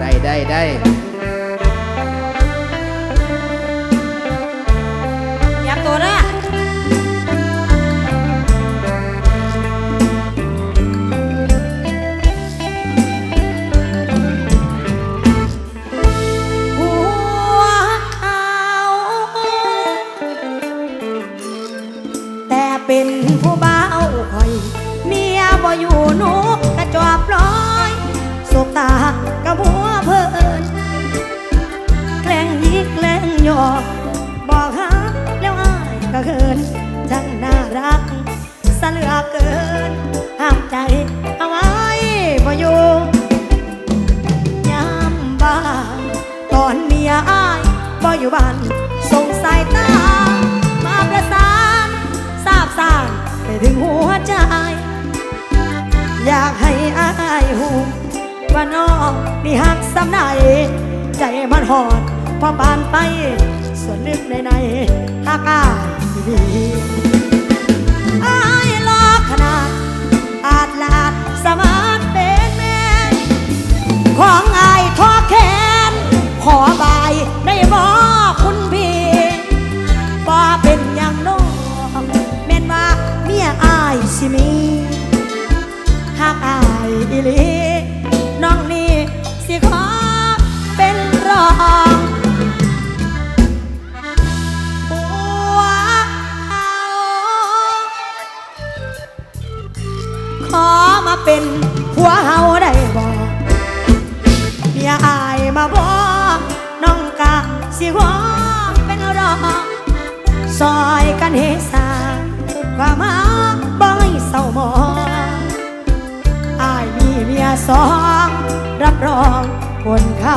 ได้ได้ได้เตรียมตัวเด้อหัวเขาแต่เป็นผู้บ่าวคอย เมียบ่อยู่นูกกระจอบลอยสบตา รักสะเหลือเกิน ห้ามใจเอาไว้บ่อยู่ยามบ้านตอนเมียอ้ายบ่อยู่บ้านส่งสายตา มาประสานทราบสานไปถึงหัวใจ อยากให้อายหูว่าน้องนี่หักสำไหนใจมันหอดพอปานไป ส่วนลึกในในหักอายดี สมานเป็นแม่ของอายทอแขน ขอบายได้บอคุณพี่บ่เป็นอย่างน้องแม่นว่าเมียอายสิมีหากอายอีหลี เฮสาความหาบ่ให้เศร้าหมองอายมีเมียสอง รับรองคนเขา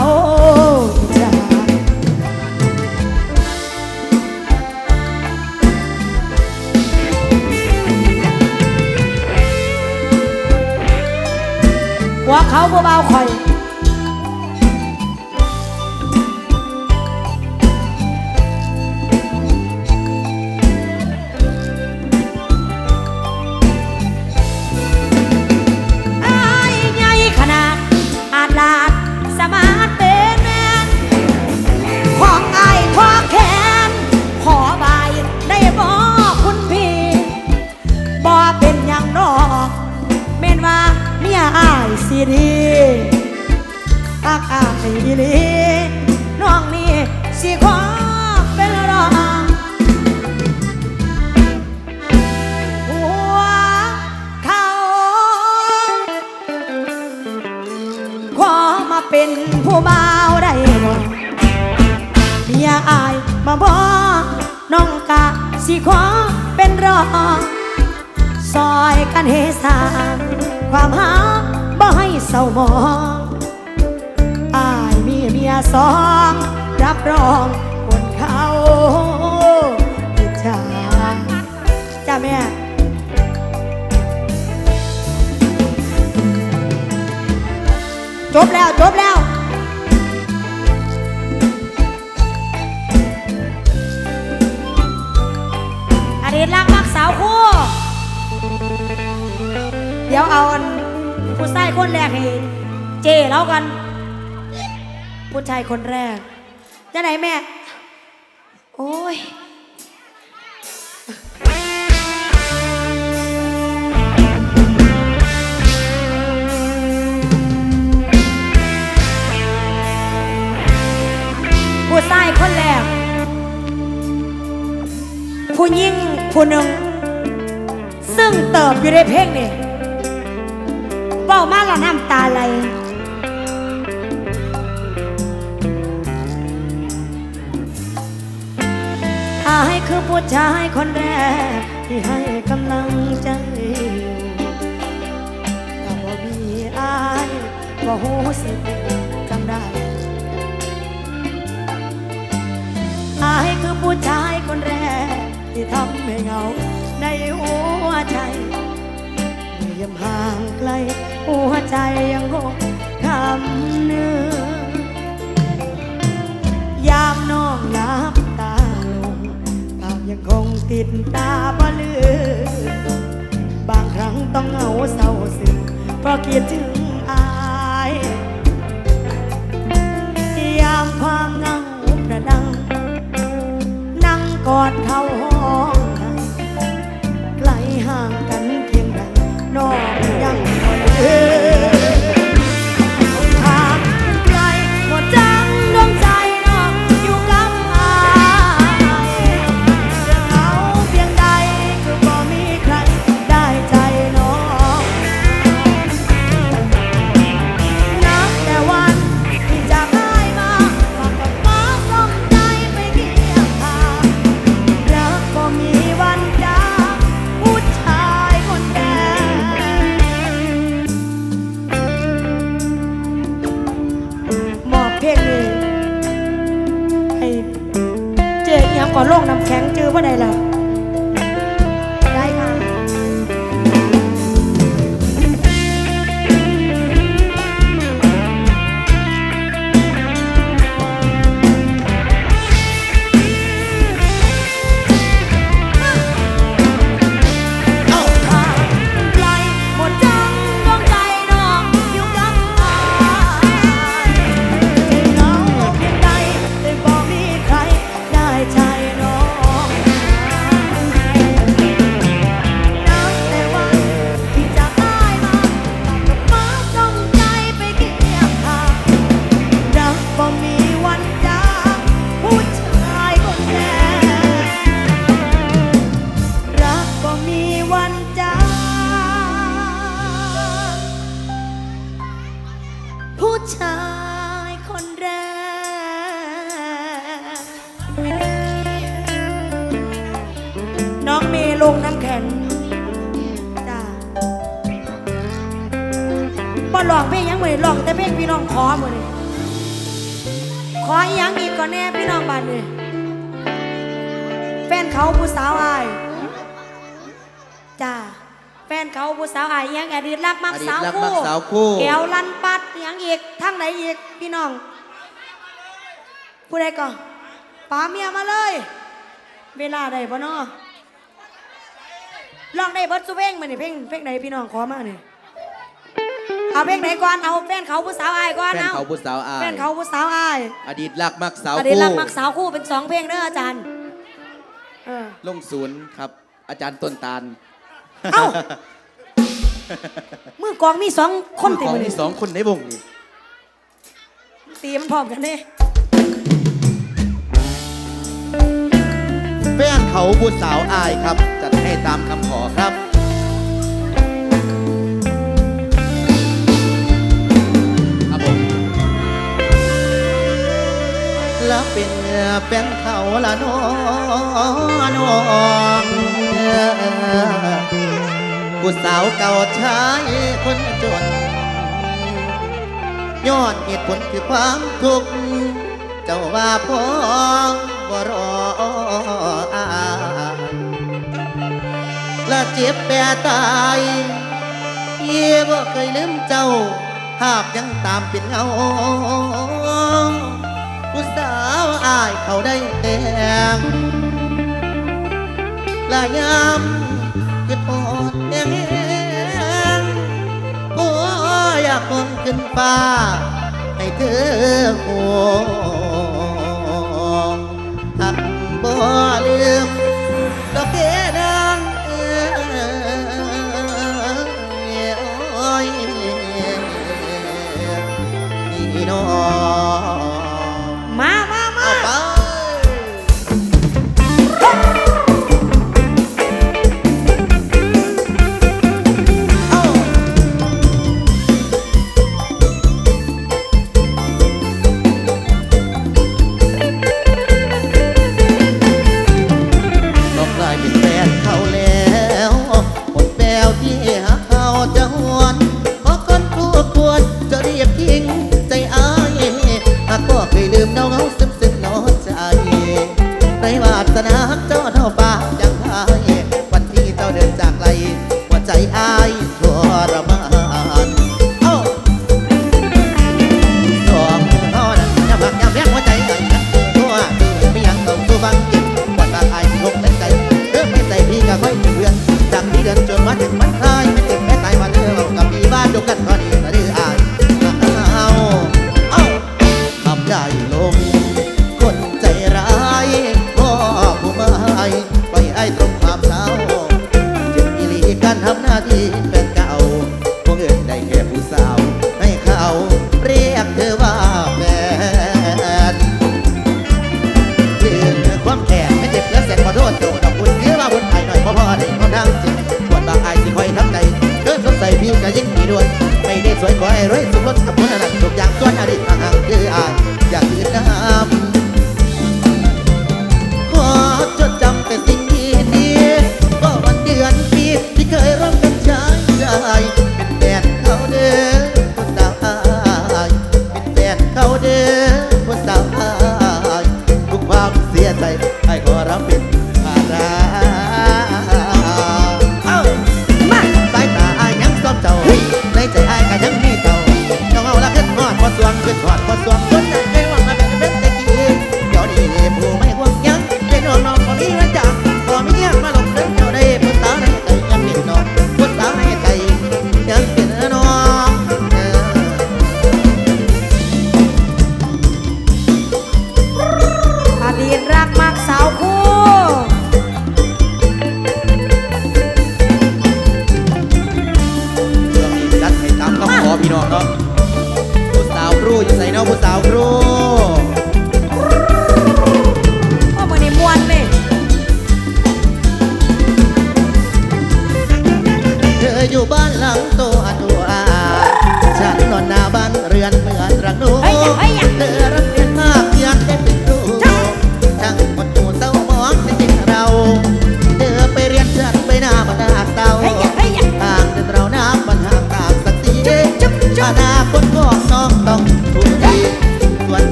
สิขอเป็นรองซอยกันเฮสางความหาบ่ให้เศร้ามองอายมีเมียสอง รับรองคนเขาอิจฉาจ้าแม่จบแล้ว จบแล้ว อดีตรักมักสาวคู่ เดี๋ยวเอาผู้ชายคนแรกให้เจแล้วกัน ผู้ชายคนแรก จะไหนแม่ โอ้ยผู้ชายคนแรก ผู้ยิ่งผู้หนึ่ง ซึ่งเติบอยู่ในเพลงนี่เบ้ามาและน้ำตาไหลอายคือผู้ชายคนแรก ที่ให้กำลังใจอยู่แต่ว่มีอายว่หูสิจำได้อายคือผู้ชายคนแรก ที่ทำให้เหงา ในหัวใจเมื่อยังห่างไกล หัวใจยังคงคำเนื้อยามน้องน้ำตาลงภาพยังคงติดตาบ่ลืมบางครั้งต้องเหงาเศร้าซึ้งเพราะคิดถึงอายยามความเหงาประดัง นั่งกอดเขา ก็โลกน้ำแข็งจื้อว่าใดล่ะ ลองเพลงหยังเหมือนลองแต่เพลงพี่น้องขอเหมือนขออีหยังอีกก่อนแน่พี่น้องบ้านเลยแฟนเขาผู้สาวอายจ้าแฟนเขาผู้สาวอายยังอดีตรักมักอดีตสาวรักคู่มักสาวคู่ แก้วลันปัดยังอีกทั้งไหนอีกพี่น้องผู้ใดก่อนป๋าเมียมาเลย เวลาใดปะเนาะลองได้เบิร์ดสุเพลงมาเนี่เพลงเพลงไหนพี่น้องขอมาเนี่ย เอาเพลงไหนก่อน เอาแฟนเขาผู้สาวอายก่อนแฟนเอาเขาผู้สาวอายแฟนเขาผู้สาวอายอดีตรักมักสาวอดีตคู่รักมักสาวคู่เป็นสองเพลงเด้ออาจารย์เออลงศูนย์ครับ อาจารย์ต้นตาลเอ้ามือกลองมีสองคนขเต็มองเลยที่สองคนในวงนี่ตีมันพร้อมกันเด้แฟนเขาผู้สาวอายครับจัดให้ตามคำขอครับครับ เป็นแฟนเขาละน้องน้องผู้สาวเก่าชายคนจนย้อนเหตุผลคือความทุกข์เจ้าว่าพ้องบ่รออาและเจ็บแปรตายเย่บ่เคยลืมเจ้าภาพยังตามเป็นเงา ได้แต่งลายามคือทอดแห้งโอ้อยากคนขึ้นฟ้าให้เธอห่วงหักบ่ลืม Lord